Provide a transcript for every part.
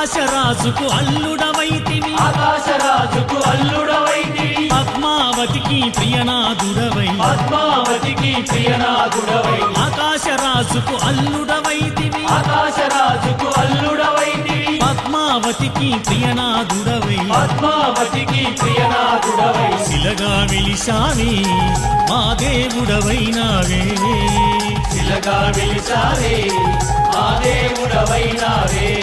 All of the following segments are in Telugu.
ఆకాశరాజుకు అల్లుడవైతివి. ఆకాశరాజుకు అల్లుడవైతివి. పద్మావతికి ప్రియనాథుడవై. పద్మావతికి ప్రియనాథుడవై. ఆకాశరాజుకు అల్లుడవైతివి. ఆకాశరాజుకు అల్లుడవైతివి. పద్మావతికి ప్రియనాథుడవై. పద్మావతికి ప్రియనాథుడవై. శిలగా విలిసావే మా దేవుడవైనావే. శిలగా విలిచావే ఆ దేవుడవైనావే.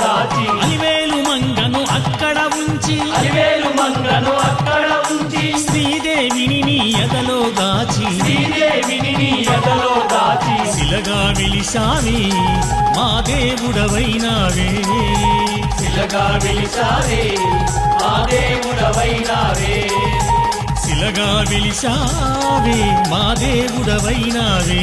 దాచి అలివేలు మంగను అక్కడ ఉంచి. అలివేలు మంగను అక్కడ ఉంచి. శ్రీదేవిని నీ ఎదలో దాచి. శ్రీదేవిని నీ ఎదలో దాచి. శిలగా విలిసావే మా దేవుడవైనావే. శిలగా విలిచావే ఆ దేవుడవైనావే. శిలగా విలిసావే మా దేవుడవైనావే.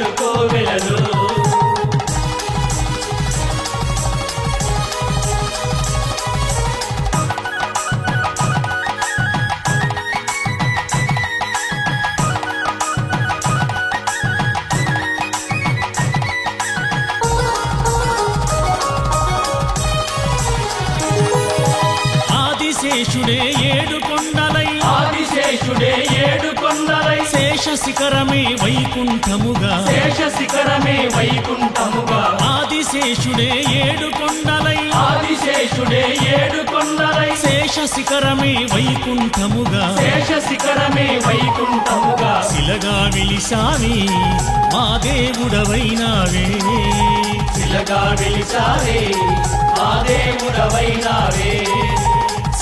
ఏడు కొండలై ఆదిశేషుడే ఏడు కొండలై శేష శిఖరమే వైకుంఠముగా. శేష శిఖరమే వైకుంఠముగా. ఆదిశేషుడే ఏడు కొండలై ఆదిశేషుడే ఏడు కొండలై శేష శిఖరమే వైకుంఠముగా. శేష శిఖరమే వైకుంఠముగా. శిలగా విలిసావే మా దేవుడవైనావే. శిలగా విలిచావే ఆ దేవుడవైనావే.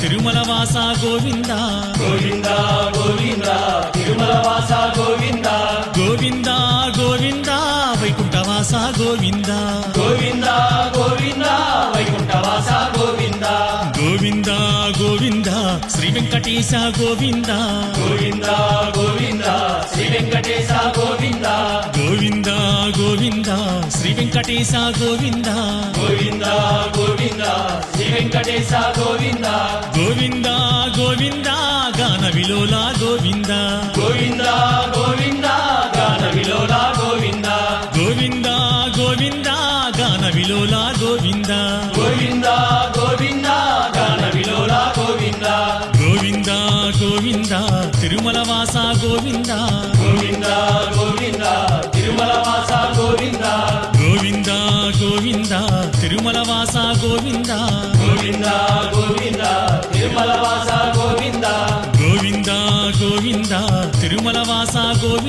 తిరుమల వాస గోవింద. గోవింద గోవింద తిరుమల వాస గోవింద. గోవింద గోవింద వైకుంఠవాస గోవింద. గోవింద గోవింద వైకుంఠ వాస గోవింద. గోవింద గోవింద శ్రీ వెంకటేశ గోవింద. గోవింద గోవింద శ్రీ వెంకటేశ గోవింద శ్రీ వెంకటేశ గోవింద. గోవింద గోవింద శ్రీ వెంకటేశ గోవింద. గోవింద గోవింద గాన విలోల గోవింద. గోవింద గోవింద గాన విలోల గోవింద. గోవింద గోవింద గాన విలోల గోవింద. గోవింద గోవింద గాన విలోల గోవింద. గోవింద గోవింద తిరుమల వాస గోవింద. గోవింద వాస గోవింద. గోవింద గోవింద తిరుమల వాస గోవింద. గోవింద గోవింద తిరుమల వాస గోవింద. గోవింద గోవింద తిరుమల వాస గోవింద.